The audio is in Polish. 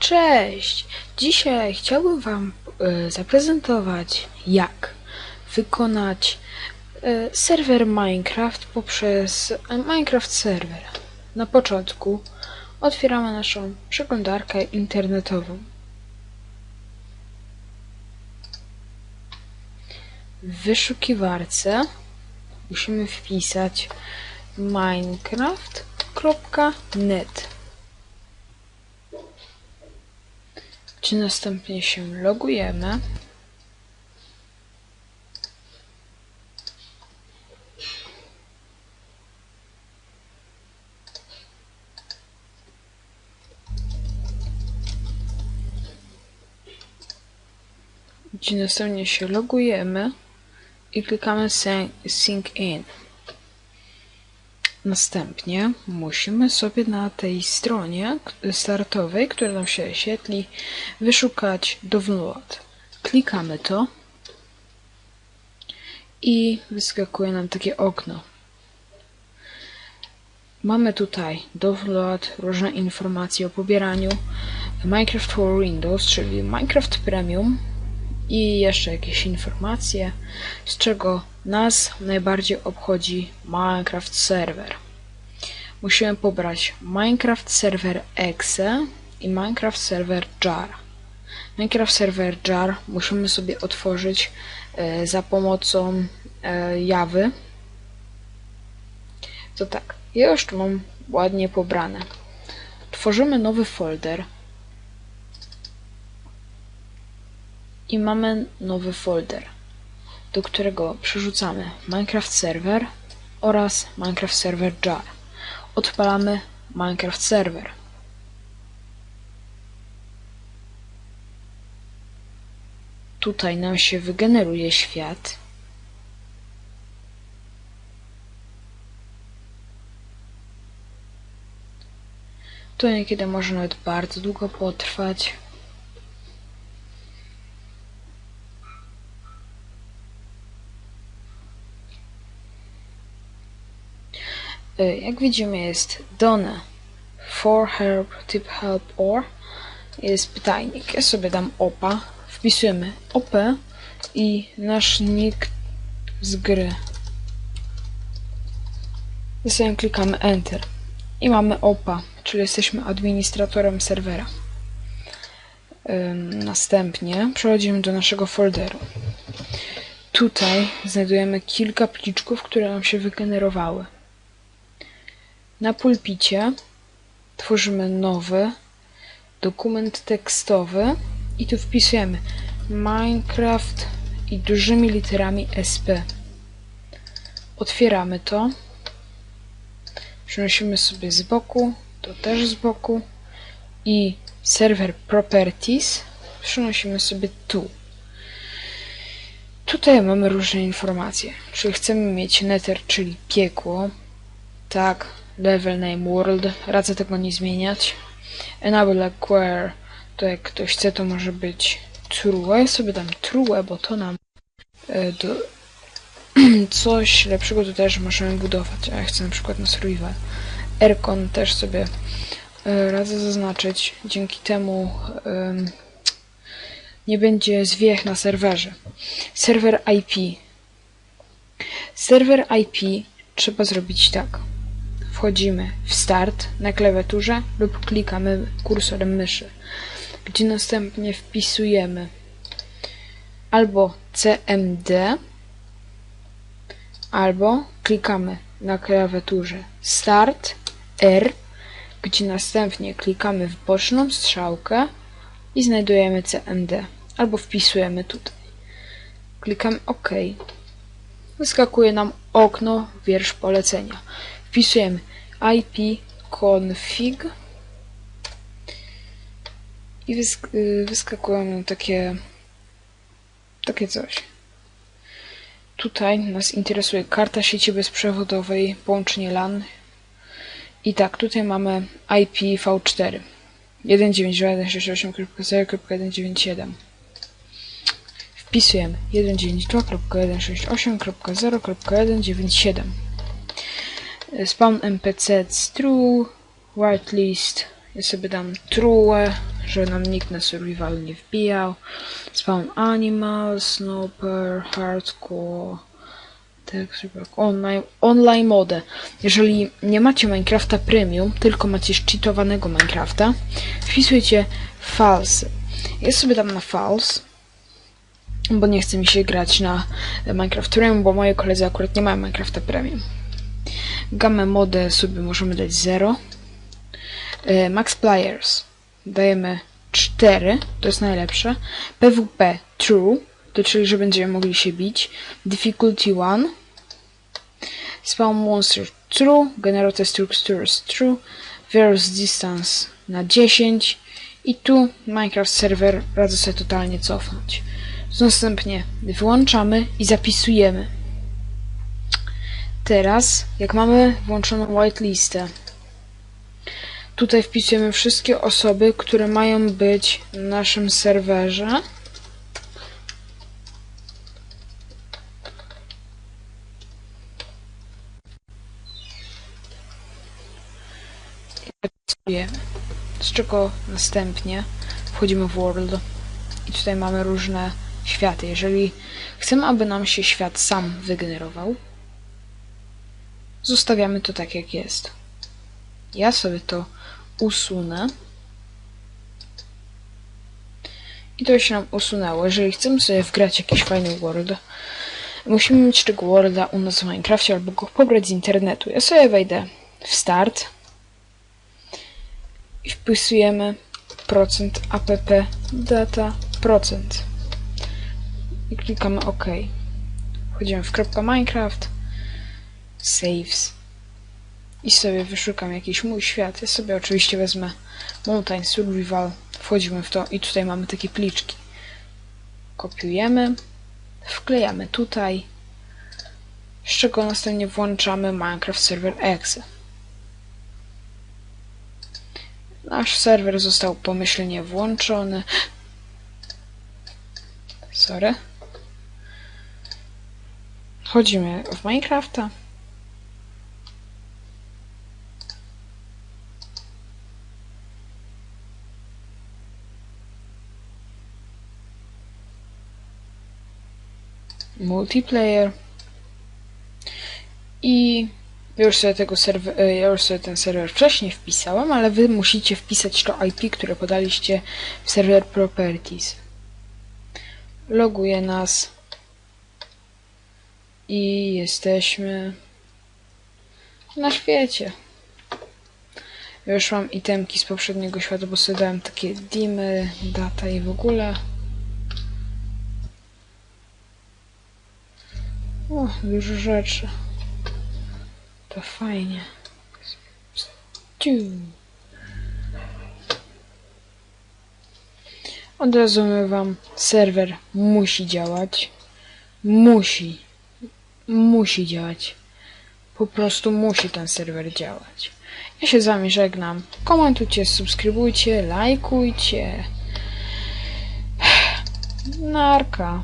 Cześć! Dzisiaj chciałbym Wam e, zaprezentować, jak wykonać e, serwer Minecraft poprzez e, Minecraft Server. Na początku otwieramy naszą przeglądarkę internetową. W wyszukiwarce musimy wpisać minecraft.net Czy następnie się logujemy. Gdzie następnie się logujemy i klikamy syn- Sync In. Następnie musimy sobie na tej stronie startowej, która nam się wyświetli, wyszukać download. Klikamy to i wyskakuje nam takie okno. Mamy tutaj download, różne informacje o pobieraniu Minecraft for Windows, czyli Minecraft Premium i jeszcze jakieś informacje, z czego nas najbardziej obchodzi Minecraft Server. Musimy pobrać Minecraft Server Exe i Minecraft Server Jar. Minecraft Server Jar musimy sobie otworzyć e, za pomocą e, Jawy. To tak, ja już mam ładnie pobrane. Tworzymy nowy folder. I mamy nowy folder, do którego przerzucamy Minecraft Server oraz Minecraft Server Jar. Odpalamy Minecraft Server. Tutaj nam się wygeneruje świat. To niekiedy może nawet bardzo długo potrwać. Jak widzimy jest done for help, typ help or jest pytajnik. Ja sobie dam opa, wpisujemy op i nasz nick z gry. Sobie klikamy enter i mamy opa, czyli jesteśmy administratorem serwera. Następnie przechodzimy do naszego folderu. Tutaj znajdujemy kilka pliczków, które nam się wygenerowały. Na pulpicie tworzymy nowy dokument tekstowy i tu wpisujemy Minecraft i dużymi literami SP. Otwieramy to. Przenosimy sobie z boku, to też z boku i server properties przenosimy sobie tu. Tutaj mamy różne informacje. Czy chcemy mieć nether, czyli piekło, tak, level name world, radzę tego nie zmieniać. Enable acquire, to jak ktoś chce, to może być true. Ja sobie dam true, bo to nam e, do, coś lepszego tu też możemy budować. Ja chcę na przykład na survival. Aircon też sobie e, radzę zaznaczyć. Dzięki temu em, nie będzie zwiech na serwerze. Serwer IP. Serwer IP trzeba zrobić tak. Wchodzimy w start na klawiaturze lub klikamy kursorem myszy, gdzie następnie wpisujemy albo CMD, albo klikamy na klawiaturze Start R, gdzie następnie klikamy w boczną strzałkę i znajdujemy CMD, albo wpisujemy tutaj. Klikamy OK. Wyskakuje nam okno wiersz polecenia. Wpisujemy ipconfig i wysk y, wyskakują takie takie coś. Tutaj nas interesuje karta sieci bezprzewodowej, połączenie LAN. I tak, tutaj mamy IPv4 192.168.0.197 Wpisujemy 192.168.0.197 Spawn NPC true, whitelist Ja sobie dam true, żeby nam nikt na survival nie wbijał. Spawn animals, snooper, hardcore, texture pack, online, online mode. Jeżeli nie macie Minecrafta Premium, tylko macie cheatowanego Minecrafta, wpisujcie false. Ja sobie dam na false, bo nie chce mi się grać na Minecraft Premium, bo moi koledzy akurat nie mają Minecrafta Premium. Gamę modę sobie możemy dać 0. E, Max Players dajemy 4, to jest najlepsze. PWP True, to czyli, że będziemy mogli się bić. Difficulty 1. Spawn Monster True. Generator Structures True. Virus Distance na 10. I tu Minecraft Server radzę sobie totalnie cofnąć. Następnie wyłączamy i zapisujemy. Teraz, jak mamy włączoną whitelistę, tutaj wpisujemy wszystkie osoby, które mają być na naszym serwerze. Z czego następnie wchodzimy w World i tutaj mamy różne światy. Jeżeli chcemy, aby nam się świat sam wygenerował, zostawiamy to tak jak jest. Ja sobie to usunę. I to się nam usunęło. Jeżeli chcemy sobie wgrać jakiś fajny world, musimy mieć tego worlda u nas w Minecrafcie albo go pobrać z internetu. Ja sobie wejdę w start i wpisujemy procent app data procent i klikamy OK. Wchodzimy w kropka Minecraft saves i sobie wyszukam jakiś mój świat. Ja sobie oczywiście wezmę Mountain Survival, wchodzimy w to i tutaj mamy takie pliczki. Kopiujemy, wklejamy tutaj, z czego następnie włączamy Minecraft Server Exe. Nasz serwer został pomyślnie włączony. Sorry. Wchodzimy w Minecrafta. Multiplayer i już sobie tego serwer, ja już sobie ten serwer wcześniej wpisałem, ale wy musicie wpisać to IP, które podaliście w server properties. Loguje nas i jesteśmy na świecie. Już mam itemki z poprzedniego świata, bo sobie dałem takie dimy, data i w ogóle. O, dużo rzeczy. To fajnie. Ciu. Od razu mówię wam, serwer musi działać. Musi. Musi działać. Po prostu musi ten serwer działać. Ja się z wami żegnam. Komentujcie, subskrybujcie, lajkujcie. Narka.